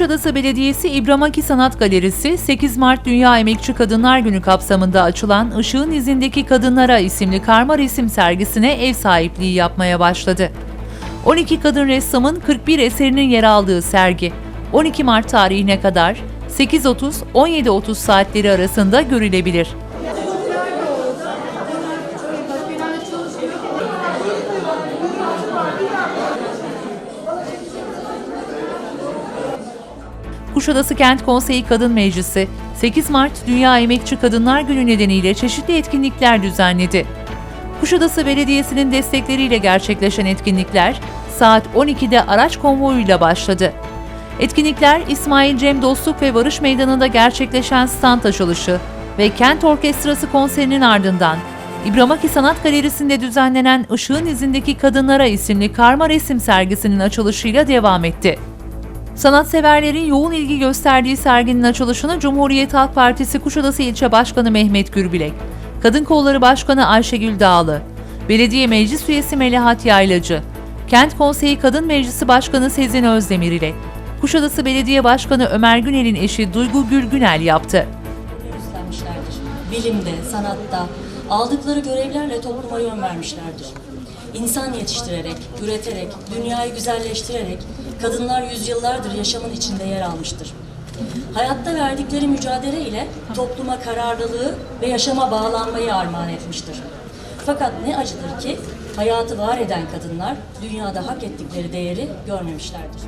Kuşadası Belediyesi İbramaki Sanat Galerisi 8 Mart Dünya Emekçi Kadınlar Günü kapsamında açılan Işığın İzindeki Kadınlara isimli karma resim sergisine ev sahipliği yapmaya başladı. 12 kadın ressamın 41 eserinin yer aldığı sergi 12 Mart tarihine kadar 8.30-17.30 saatleri arasında görülebilir. Kuşadası Kent Konseyi Kadın Meclisi 8 Mart Dünya Emekçi Kadınlar Günü nedeniyle çeşitli etkinlikler düzenledi. Kuşadası Belediyesi'nin destekleriyle gerçekleşen etkinlikler saat 12'de araç konvoyuyla başladı. Etkinlikler İsmail Cem Dostluk ve Barış Meydanı'nda gerçekleşen stand açılışı ve Kent Orkestrası konserinin ardından İbramaki Sanat Galerisi'nde düzenlenen Işığın İzindeki Kadınlara isimli karma resim sergisinin açılışıyla devam etti. Sanatseverlerin yoğun ilgi gösterdiği serginin açılışını Cumhuriyet Halk Partisi Kuşadası İlçe Başkanı Mehmet Gürbilek, Kadın Kolları Başkanı Ayşegül Dağlı, Belediye Meclis Üyesi Melahat Yaylacı, Kent Konseyi Kadın Meclisi Başkanı Sezin Özdemir ile Kuşadası Belediye Başkanı Ömer Günel'in eşi Duygu Gürgünel yaptı. Bilimde, sanatta, aldıkları görevlerle topluma yön vermişlerdir. İnsan yetiştirerek, üreterek, dünyayı güzelleştirerek kadınlar yüzyıllardır yaşamın içinde yer almıştır. Hayatta verdikleri mücadele ile topluma kararlılığı ve yaşama bağlanmayı armağan etmiştir. Fakat ne acıdır ki hayatı var eden kadınlar dünyada hak ettikleri değeri görmemişlerdir.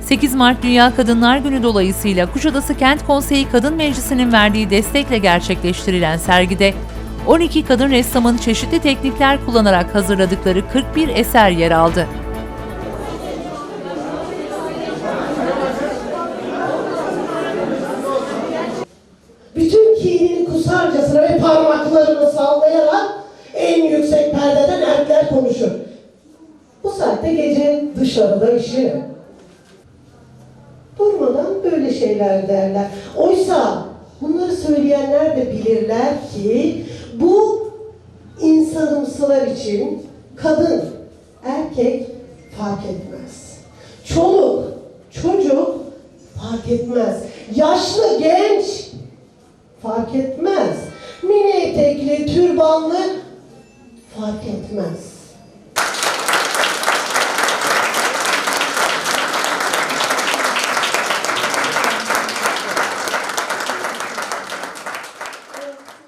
8 Mart Dünya Kadınlar Günü dolayısıyla Kuşadası Kent Konseyi Kadın Meclisi'nin verdiği destekle gerçekleştirilen sergide 12 kadın ressamın çeşitli teknikler kullanarak hazırladıkları 41 eser yer aldı. bütün kinini kusarcasına ve parmaklarını sallayarak en yüksek perdeden erkekler konuşur. Bu saatte gece dışarıda işi. Durmadan böyle şeyler derler. Oysa bunları söyleyenler de bilirler ki bu insanımsılar için kadın, erkek fark etmez. Çoluk, çocuk fark etmez. Yaşlı, genç fark etmez. Mini etekli, türbanlı fark etmez.